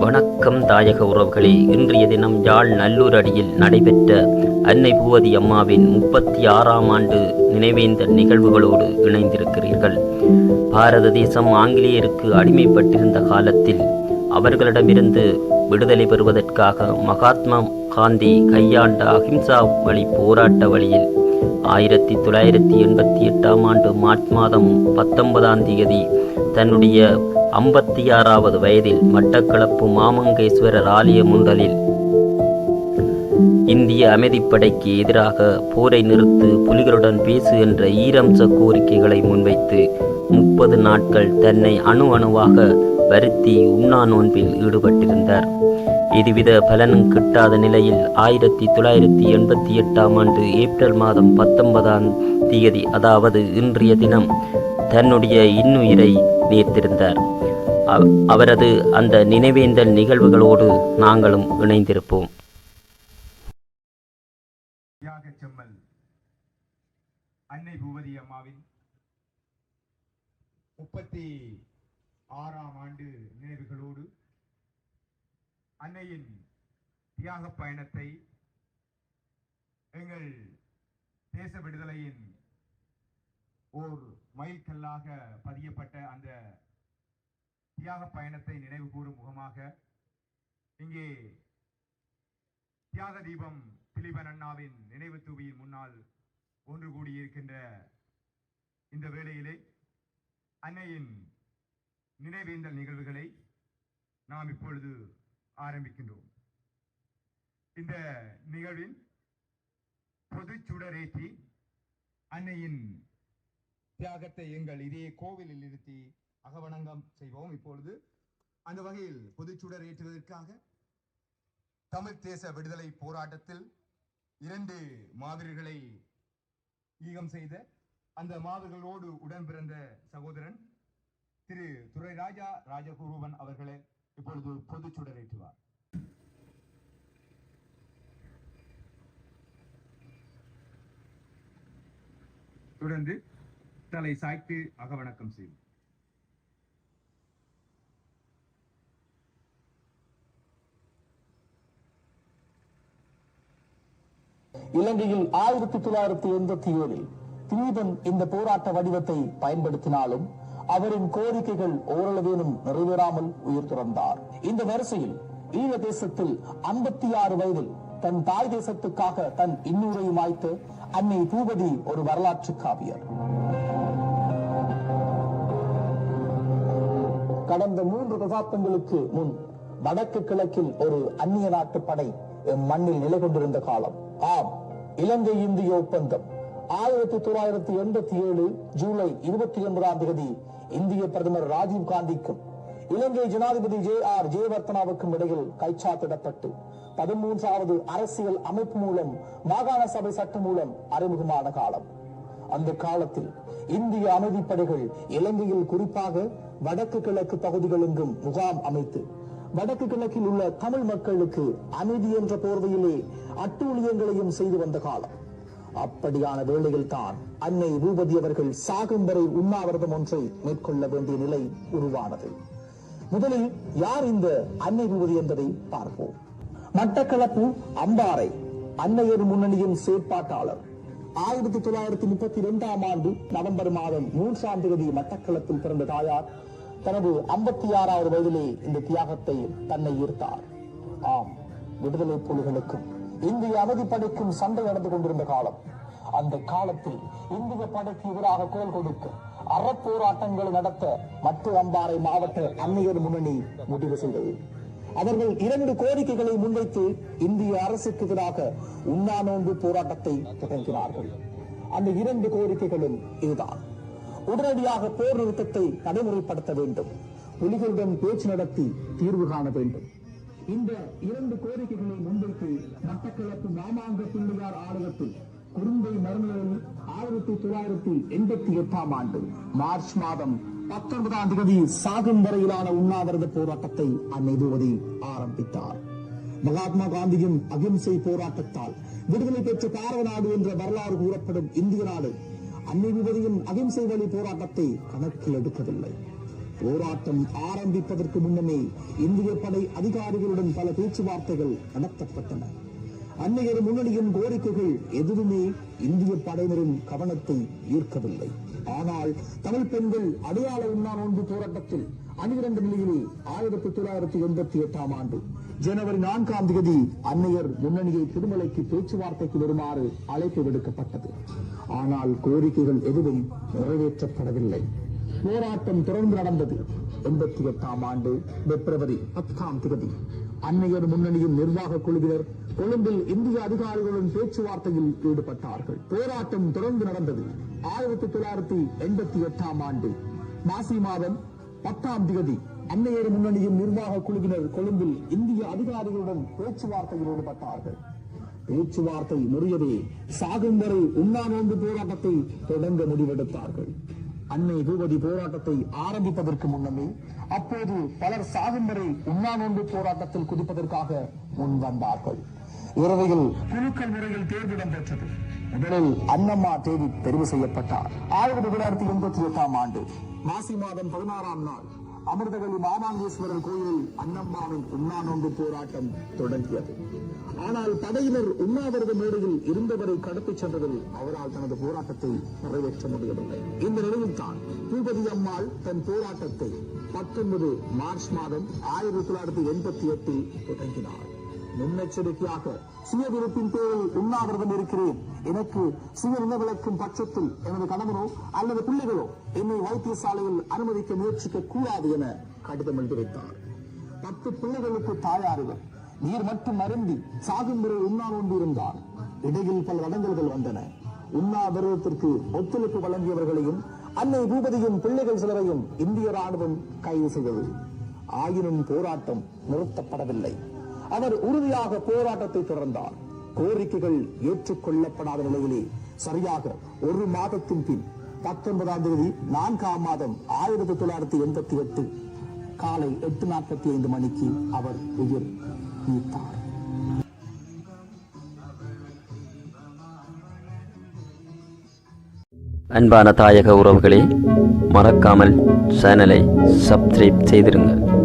வணக்கம் தாயக உறவுகளே. இன்றைய தினம் யாழ் நல்லூர் அடியில் நடைபெற்ற அன்னை பூவதி அம்மாவின் முப்பத்தி ஆறாம் ஆண்டு நினைவேந்த நிகழ்வுகளோடு இணைந்திருக்கிறீர்கள். பாரத தேசம் ஆங்கிலேயருக்கு அடிமைப்பட்டிருந்த காலத்தில் அவர்களிடமிருந்து விடுதலை பெறுவதற்காக மகாத்மா காந்தி கையாண்ட அஹிம்சா வழி போராட்ட வழியில் ஆயிரத்தி தொள்ளாயிரத்தி எண்பத்தி எட்டாம் ஆண்டு மார்ச் மாதம் பத்தொன்பதாம் தேதி தன்னுடைய ஐம்பத்தி ஆறாவது வயதில் மட்டக்களப்பு மாமங்கேஸ்வரர் ஆலய முண்டலில் இந்திய அமைதிப்படைக்கு எதிராக போரை நிறுத்து புலிகளுடன் பேசு என்ற ஈரம்ச கோரிக்கைகளை முன்வைத்து முப்பது நாட்கள் தன்னை அணு அணுவாக வருத்தி உண்ணா நோன்பில் ஈடுபட்டிருந்தார். இதுவித பலனும் கிட்டாத நிலையில் ஆயிரத்தி தொள்ளாயிரத்தி எண்பத்தி எட்டாம் ஆண்டு ஏப்ரல் மாதம் பத்தொன்பதாம் தேதி அதாவது இன்றைய தினம் தன்னுடைய இன்னுயிரை நீர்த்திருந்தார். அவரது அந்த நினைவேந்தல் நிகழ்வுகளோடு நாங்களும் இணைந்திருப்போம். செம்மல் அன்னை பூவதி அம்மாவின் முப்பத்தி ஆறாம் ஆண்டு நினைவுகளோடு அன்னையின் தியாக பயணத்தை எங்கள் தேச விடுதலையின் ஓர் மைல்கல்லாக பதியப்பட்ட அந்த தியாக பயணத்தை நினைவு கூறும் முகமாக இங்கே தியாக தீபம் திலீபன் அண்ணாவின் நினைவு தூவியின் முன்னால் ஒன்று கூடியிருக்கின்ற இந்த வேளையிலே அன்னையின் நினைவேந்தல் நிகழ்வுகளை நாம் இப்பொழுது ஆரம்பிக்கின்றோம். இந்த நிகழ்வின் பொது சுடரேற்றி அன்னையின் தியாகத்தை எங்கள் இதே கோவிலில் நிறுத்தி அகவணங்கம் செய்வோம் இப்பொழுது. அந்த வகையில் பொதுச்சுடர் ஏற்றுவதற்காக தமிழ் தேச விடுதலை போராட்டத்தில் இரண்டு மாவீரர்களை ஈகம் செய்த அந்த மாவீரர்களோடு உடன் பிறந்த சகோதரன் திரு துரைராஜா ராஜகுருவன் அவர்களை இப்பொழுது பொதுச்சுடர் ஏற்றுவார். தொடர்ந்து தலை சாய்த்து அகவணக்கம் செய்வோம். இலங்கையில் ஆயிரத்தி தொள்ளாயிரத்தி எண்பத்தி ஏழில் திலீபன் இந்த போராட்ட வடிவத்தை பயன்படுத்தினாலும் அவரின் கோரிக்கைகள் ஓரளவேனும் நிறைவேறாமல் உயிர் துறந்தார். இந்த வரிசையில் ஈழ தேசத்தில் ஐம்பத்தி ஆறு வயதில் தன் தாய் தேசத்துக்காக தன் இன்னுரையும் வாய்த்து அன்னை பூபதி ஒரு வரலாற்று காவியர். கடந்த மூன்று தசாப்தங்களுக்கு முன் வடக்கு கிழக்கில் ஒரு அந்நிய நாட்டு படை மண்ணில் நிலை கொண்டிருந்த காலம். ஆம் இலங்கை இந்திய ஒப்பந்தம். ஆயிரத்தி தொள்ளாயிரத்தி எண்பத்தி ஏழு ஜூலை இருபத்தி ஒன்பதாம் தேதி இந்திய பிரதமர் ராஜீவ் காந்திக்கும் இலங்கை ஜனாதிபதி ஜே ஆர் ஜெயவர்த்தனாவுக்கும் இடையில் கைச்சாத்திடப்பட்டு பதிமூன்றாவது அரசியல் அமைப்பு மூலம் மாகாண சபை சட்டம் மூலம் அறிமுகமான காலம். அந்த காலத்தில் இந்திய அமைதிப்படைகள் இலங்கையில் குறிப்பாக வடக்கு கிழக்கு பகுதிகளெங்கும் முகாம் அமைத்து வடக்கு கிழக்கில் உள்ள தமிழ் மக்களுக்கு அமைதி என்ற போர்வையிலே அட்டூழியங்களையும் செய்து வந்த காலம். அப்படியான வேளையில் தான் அன்னை பூபதி அவர்கள் சாகும் வரை உண்ணாவிரதம் ஒன்றை மேற்கொள்ள வேண்டிய நிலை உருவானது. முதலில் யார் இந்த அன்னை பூபதி என்பதை பார்ப்போம். மட்டக்களப்பு அம்பாறை அன்னையர் முன்னணியின் செயற்பாட்டாளர் ஆயிரத்தி தொள்ளாயிரத்தி முப்பத்தி இரண்டாம் ஆண்டு நவம்பர் மாதம் மூன்றாம் தேதி மட்டக்களத்தில் பிறந்த தாயார் தனது ஐம்பத்தி ஆறாவது வயதிலே இந்த தியாகத்தை தன்னை ஈர்த்தார். ஆம் விடுதலை புலிகளுக்கும் இந்திய அமைதிப்படைக்கும் சண்டை நடந்து கொண்டிருந்த காலம். அந்த காலத்தில் இந்திய படைக்கு எதிராக குரல் கொடுக்க அறப்போராட்டங்களை நடத்த மட்டு அம்பாறை மாவட்ட அன்னையர் முன்னணி முடிவு செய்தது. அவர்கள் இரண்டு கோரிக்கைகளை முன்வைத்து இந்திய அரசுக்கு எதிராக உண்ணா நோன்பு போராட்டத்தை தொடங்கினார்கள். அந்த இரண்டு கோரிக்கைகளும் இதுதான். உடனடியாக போர் நிறுத்தத்தை நடைமுறைப்படுத்த வேண்டும். புலிகளுடன் பேச்சு நடத்தி தீர்வு காண வேண்டும். இந்த இரண்டு கோரிக்கைகளை முன்வைத்து மட்டக்களப்பு மாமாங்க பிள்ளையார் ஆலயத்தில் குறுந்தை மரணம் ஆயிரத்தி தொள்ளாயிரத்தி எண்பத்தி எட்டாம் ஆண்டு மார்ச் மாதம் பத்தொன்பதாம் தேதி சாகும் வரையிலான உண்ணாவிரத போராட்டத்தை அன்னை ஆரம்பித்தார். மகாத்மா காந்தியின் அகிம்சை போராட்டத்தால் விடுதலை பெற்ற பாரத நாடு என்ற வரலாறு கூறப்படும் இந்திய நாடு அன்னை அகிம்சை வழி போராட்டத்தை கணக்கில் எடுக்கவில்லை. போராட்டம் ஆரம்பிப்பதற்கு முன்னமே இந்திய படை அதிகாரிகளுடன் பல பேச்சுவார்த்தைகள் நடத்தப்பட்டன. அன்னையர் முன்னணியின் கோரிக்கைகள் எதுவுமே இந்திய படையினரின் கவனத்தை ஈர்க்கவில்லை. ஆனால் தமிழ் பெண்கள் அடையாள உண்ணா நோன்பு போராட்டத்தில் அணிதிரண்ட நிலையிலே ஆயிரத்தி தொள்ளாயிரத்தி எண்பத்தி எட்டாம் ஆண்டு ஜனவரி நான்காம் தேதி அன்னையர் முன்னணியை திருமலைக்கு பேச்சுவார்த்தைக்கு வருமாறு அழைப்பு விடுக்கப்பட்டது. ஆனால் கோரிக்கைகள் எதுவும் நிறைவேற்றப்படவில்லை. போராட்டம் தொடர்ந்து நடந்தது. எண்பத்தி எட்டாம் ஆண்டு பிப்ரவரி பத்தாம் தேதி அன்னையர் முன்னணியின் நிர்வாக குழுவினர் கொழும்பில் இந்திய அதிகாரிகளுடன் பேச்சுவார்த்தையில் ஈடுபட்டார்கள். போராட்டம் தொடர்ந்து நடந்தது. ஆயிரத்தி தொள்ளாயிரத்தி எண்பத்தி எட்டாம் ஆண்டு மாசி மாதம் பத்தாம் தேதி அன்னையர் முன்னணியின் நிர்வாக குழுவினர் கொழும்பில் இந்திய அதிகாரிகளுடன் பேச்சுவார்த்தையில் ஈடுபட்டார்கள். பேச்சுவார்த்தை முறியவே சாகும் வரை உண்ணா நோன்பு போராட்டத்தை தொடங்க முடிவெடுத்தார்கள். அன்னை பூபதி போராட்டத்தை ஆரம்பிப்பதற்கு முன்னமே அப்போது பலர் சாகும் வரை உண்ணா நோன்பு போராட்டத்தில் குதிப்பதற்காக முன் வந்தார்கள் இறுதியில் குழுக்கள் முறையில் தேர்வு இடம்பெற்றது. முதலில் அன்னம்மா தேதி தெரிவு செய்யப்பட்டார். ஆயிரத்தி தொள்ளாயிரத்தி எண்பத்தி எட்டாம் ஆண்டு மாசி மாதம் பதினாறாம் நாள் அமிர்தகளி மாமாங்கேஸ்வரர் கோயிலில் அன்னம்மாவின் உண்ணா நோன்பு போராட்டம் தொடங்கியது. ஆனால் படையினர் உண்ணாவிரத மேடையில் இருந்தவரை கடத்திச் சென்றதில் அவரால் தனது போராட்டத்தை நிறைவேற்ற முடியவில்லை. இந்த நிலையில்தான் பூபதி அம்மாள் தன் போராட்டத்தை பத்தொன்பது மார்ச் மாதம் ஆயிரத்தி தொள்ளாயிரத்தி எண்பத்தி எட்டில் தொடங்கினார் முன்னெச்சரிக்கையாக சுய விருப்பின் பேரில் உண்ணாவிரதம் இருக்கிறேன். எனக்கு சுய நிலவிளக்கும் பட்சத்தில் எனது கணவனோ அல்லது பிள்ளைகளோ என்னை வைத்தியசாலையில் அனுமதிக்க முயற்சிக்க கூடாது என கடிதம் எழுதி வைத்தார் பத்து பிள்ளைகளுக்கு தாயாருவர் நீர் மட்டும் அருந்தி சாகும் வரை உண்ணா இருந்தார். இடையில் பல வடங்கல்கள் வந்தன. உண்ணாவிரதத்திற்கு ஒத்துழைப்பு வழங்கியவர்களையும் அன்னை பூபதியின் பிள்ளைகள் சிலரையும் இந்திய ராணுவம் கைது செய்தது. ஆயினும் போராட்டம் நிறுத்தப்படவில்லை. அவர் உறுதியாக போராட்டத்தை தொடர்ந்தார். கோரிக்கைகள் ஏற்றுக்கொள்ளப்படாத நிலையிலே சரியாக ஒரு மாதத்தின் பின் பத்தொன்பதாம் தேதி நான்காம் மாதம் ஆயிரத்தி தொள்ளாயிரத்தி எண்பத்தி எட்டு காலை எட்டு நாற்பத்தி ஐந்து மணிக்கு அவர் உயிர் நீத்தார். அன்பான தாயக உறவுகளே மறக்காமல் சேனலை சப்ஸ்கிரைப் செய்திருங்கள்.